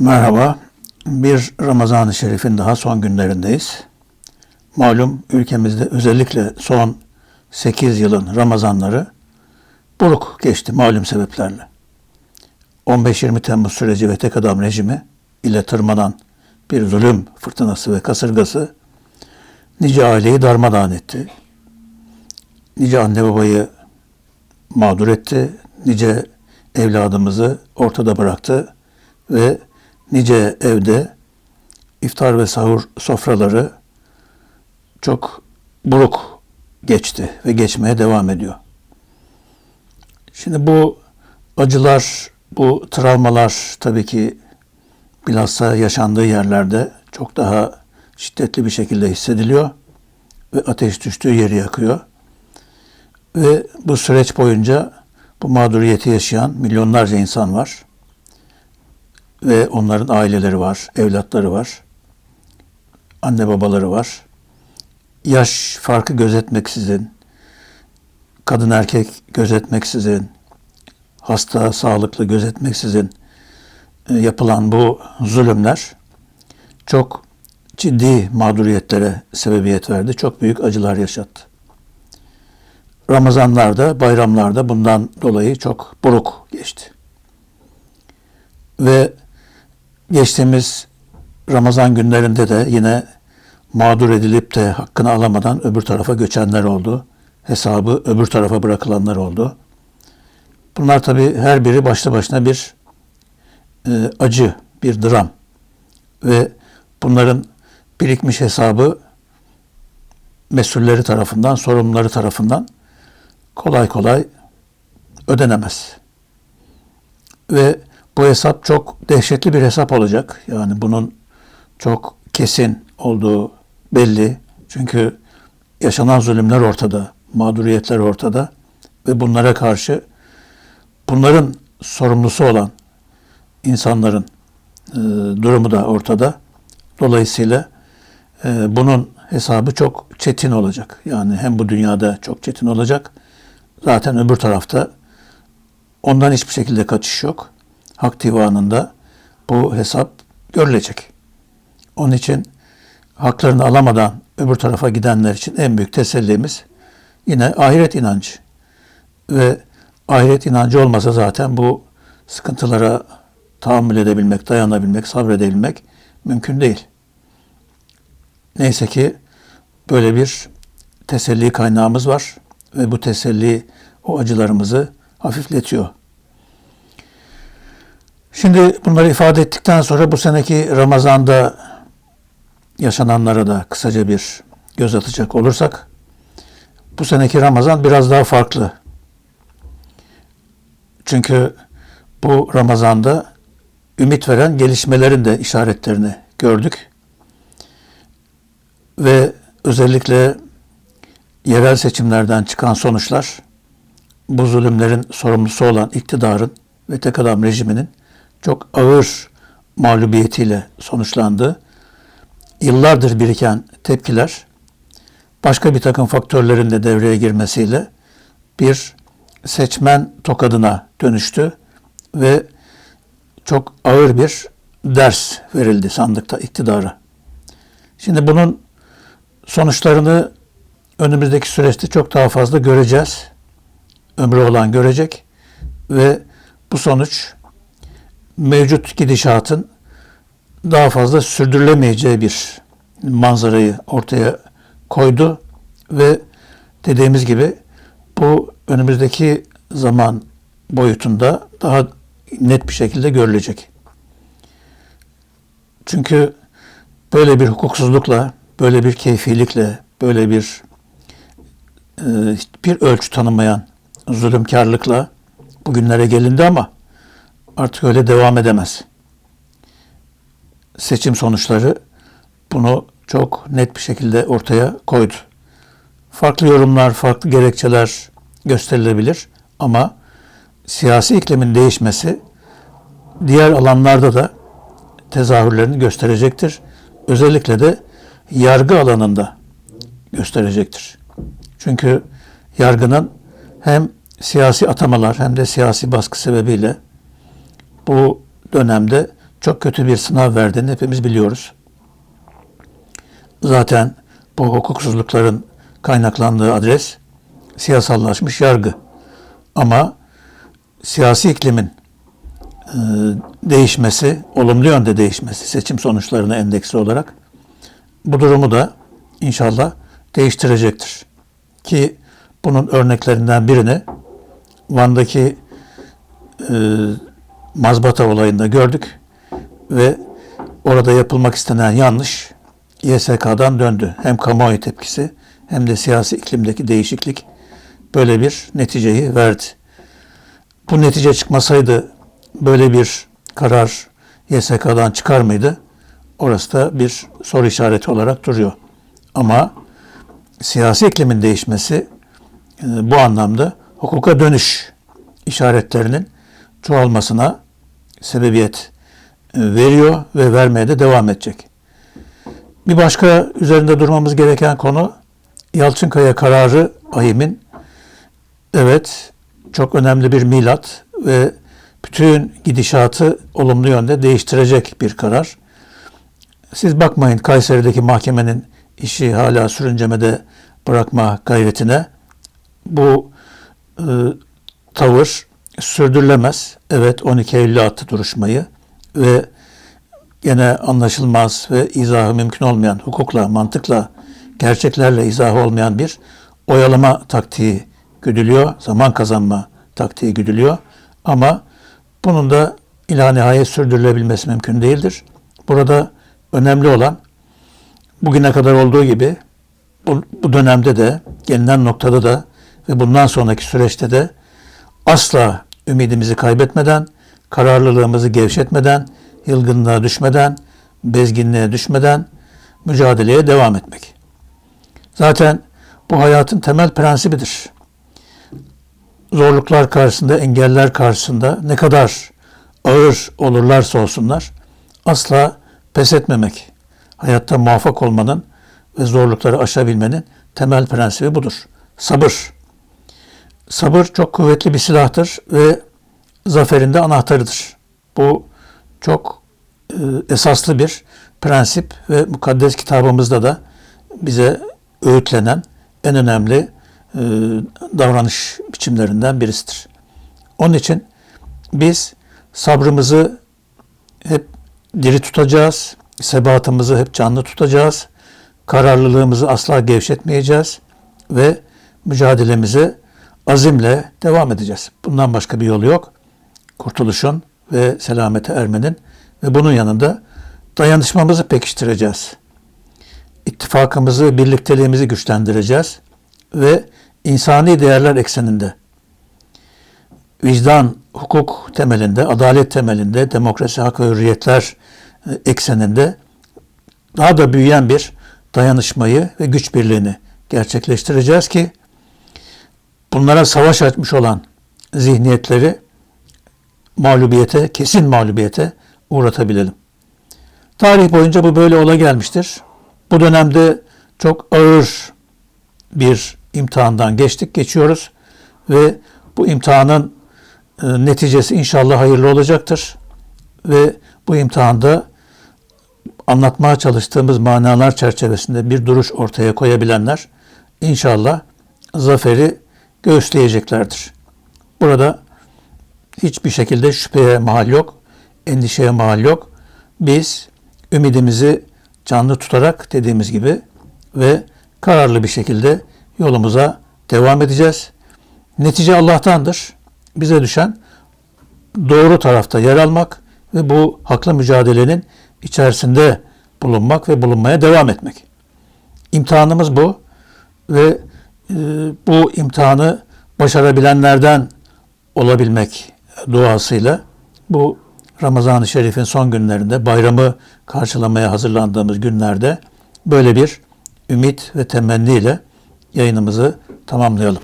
Merhaba. Bir Ramazan-ı Şerif'in daha son günlerindeyiz. Malum ülkemizde özellikle son 8 yılın Ramazanları buruk geçti malum sebeplerle. 15-20 Temmuz süreci ve tek adam rejimi ile tırmanan bir zulüm fırtınası ve kasırgası nice aileyi darmadağın etti. Nice anne babayı mağdur etti. Nice evladımızı ortada bıraktı ve nice evde iftar ve sahur sofraları çok buruk geçti ve geçmeye devam ediyor. Şimdi bu acılar, bu travmalar tabii ki bilhassa yaşandığı yerlerde çok daha şiddetli bir şekilde hissediliyor ve ateş düştüğü yeri yakıyor. Ve bu süreç boyunca bu mağduriyeti yaşayan milyonlarca insan var ve onların aileleri var, evlatları var, anne babaları var. Yaş farkı gözetmeksizin, kadın erkek gözetmeksizin, hasta, sağlıklı gözetmeksizin e, yapılan bu zulümler çok ciddi mağduriyetlere sebebiyet verdi. Çok büyük acılar yaşattı. Ramazanlarda, bayramlarda bundan dolayı çok buruk geçti. Ve geçtiğimiz Ramazan günlerinde de yine mağdur edilip de hakkını alamadan öbür tarafa göçenler oldu. Hesabı öbür tarafa bırakılanlar oldu. Bunlar tabi her biri başlı başına bir e, acı, bir dram. Ve bunların birikmiş hesabı mesulleri tarafından, sorumluları tarafından kolay kolay ödenemez. Ve bu hesap çok dehşetli bir hesap olacak. Yani bunun çok kesin olduğu belli. Çünkü yaşanan zulümler ortada, mağduriyetler ortada ve bunlara karşı bunların sorumlusu olan insanların e, durumu da ortada. Dolayısıyla e, bunun hesabı çok çetin olacak. Yani hem bu dünyada çok çetin olacak. Zaten öbür tarafta ondan hiçbir şekilde kaçış yok. Hak divanında bu hesap görülecek. Onun için haklarını alamadan öbür tarafa gidenler için en büyük tesellimiz yine ahiret inancı. Ve ahiret inancı olmasa zaten bu sıkıntılara tahammül edebilmek, dayanabilmek, sabredebilmek mümkün değil. Neyse ki böyle bir teselli kaynağımız var ve bu teselli o acılarımızı hafifletiyor. Şimdi bunları ifade ettikten sonra bu seneki Ramazan'da yaşananlara da kısaca bir göz atacak olursak bu seneki Ramazan biraz daha farklı. Çünkü bu Ramazan'da ümit veren gelişmelerin de işaretlerini gördük. Ve özellikle yerel seçimlerden çıkan sonuçlar bu zulümlerin sorumlusu olan iktidarın ve tek adam rejiminin çok ağır mağlubiyetiyle sonuçlandı. Yıllardır biriken tepkiler başka bir takım faktörlerin de devreye girmesiyle bir seçmen tokadına dönüştü ve çok ağır bir ders verildi sandıkta iktidara. Şimdi bunun sonuçlarını önümüzdeki süreçte çok daha fazla göreceğiz. Ömrü olan görecek ve bu sonuç mevcut gidişatın daha fazla sürdürülemeyeceği bir manzarayı ortaya koydu ve dediğimiz gibi bu önümüzdeki zaman boyutunda daha net bir şekilde görülecek. Çünkü böyle bir hukuksuzlukla, böyle bir keyfilikle, böyle bir e, bir ölçü tanımayan zulümkarlıkla bugünlere gelindi ama artık öyle devam edemez. Seçim sonuçları bunu çok net bir şekilde ortaya koydu. Farklı yorumlar, farklı gerekçeler gösterilebilir ama siyasi iklimin değişmesi diğer alanlarda da tezahürlerini gösterecektir. Özellikle de yargı alanında gösterecektir. Çünkü yargının hem siyasi atamalar hem de siyasi baskı sebebiyle bu dönemde çok kötü bir sınav verdiğini hepimiz biliyoruz. Zaten bu hukuksuzlukların kaynaklandığı adres siyasallaşmış yargı. Ama siyasi iklimin e, değişmesi, olumlu yönde değişmesi seçim sonuçlarına endeksli olarak bu durumu da inşallah değiştirecektir. Ki bunun örneklerinden birini Van'daki e, mazbata olayında gördük ve orada yapılmak istenen yanlış YSK'dan döndü. Hem kamuoyu tepkisi hem de siyasi iklimdeki değişiklik böyle bir neticeyi verdi. Bu netice çıkmasaydı böyle bir karar YSK'dan çıkar mıydı? Orası da bir soru işareti olarak duruyor. Ama siyasi iklimin değişmesi e, bu anlamda hukuka dönüş işaretlerinin çoğalmasına sebebiyet e, veriyor ve vermeye de devam edecek. Bir başka üzerinde durmamız gereken konu Yalçınkaya kararı ahimin evet çok önemli bir milat ve bütün gidişatı olumlu yönde değiştirecek bir karar. Siz bakmayın Kayseri'deki mahkemenin işi hala sürüncemede bırakma gayretine. Bu e, tavır sürdürülemez. Evet 12 Eylül'e attı duruşmayı ve gene anlaşılmaz ve izahı mümkün olmayan, hukukla, mantıkla, gerçeklerle izahı olmayan bir oyalama taktiği güdülüyor, zaman kazanma taktiği güdülüyor. Ama bunun da ila nihayet sürdürülebilmesi mümkün değildir. Burada önemli olan bugüne kadar olduğu gibi bu, bu dönemde de, gelinen noktada da ve bundan sonraki süreçte de asla ümidimizi kaybetmeden, kararlılığımızı gevşetmeden, yılgınlığa düşmeden, bezginliğe düşmeden mücadeleye devam etmek. Zaten bu hayatın temel prensibidir. Zorluklar karşısında, engeller karşısında ne kadar ağır olurlarsa olsunlar asla pes etmemek. Hayatta muvaffak olmanın ve zorlukları aşabilmenin temel prensibi budur. Sabır. Sabır çok kuvvetli bir silahtır ve zaferin de anahtarıdır. Bu çok e, esaslı bir prensip ve mukaddes kitabımızda da bize öğütlenen en önemli e, davranış biçimlerinden birisidir. Onun için biz sabrımızı hep diri tutacağız, sebatımızı hep canlı tutacağız, kararlılığımızı asla gevşetmeyeceğiz ve mücadelemize azimle devam edeceğiz. Bundan başka bir yolu yok. Kurtuluşun ve selamete ermenin ve bunun yanında dayanışmamızı pekiştireceğiz. İttifakımızı, birlikteliğimizi güçlendireceğiz ve insani değerler ekseninde vicdan, hukuk temelinde, adalet temelinde, demokrasi, hak ve hürriyetler e, ekseninde daha da büyüyen bir dayanışmayı ve güç birliğini gerçekleştireceğiz ki bunlara savaş açmış olan zihniyetleri mağlubiyete, kesin mağlubiyete uğratabilelim. Tarih boyunca bu böyle ola gelmiştir. Bu dönemde çok ağır bir imtihandan geçtik, geçiyoruz ve bu imtihanın e, neticesi inşallah hayırlı olacaktır. Ve bu imtihanda anlatmaya çalıştığımız manalar çerçevesinde bir duruş ortaya koyabilenler inşallah zaferi göğüsleyeceklerdir. Burada hiçbir şekilde şüpheye mahal yok, endişeye mahal yok. Biz ümidimizi canlı tutarak dediğimiz gibi ve kararlı bir şekilde yolumuza devam edeceğiz. Netice Allah'tandır. Bize düşen doğru tarafta yer almak ve bu haklı mücadelenin içerisinde bulunmak ve bulunmaya devam etmek. İmtihanımız bu ve e, bu imtihanı başarabilenlerden olabilmek duasıyla bu Ramazan-ı Şerif'in son günlerinde bayramı karşılamaya hazırlandığımız günlerde böyle bir ümit ve temenniyle yayınımızı tamamlayalım.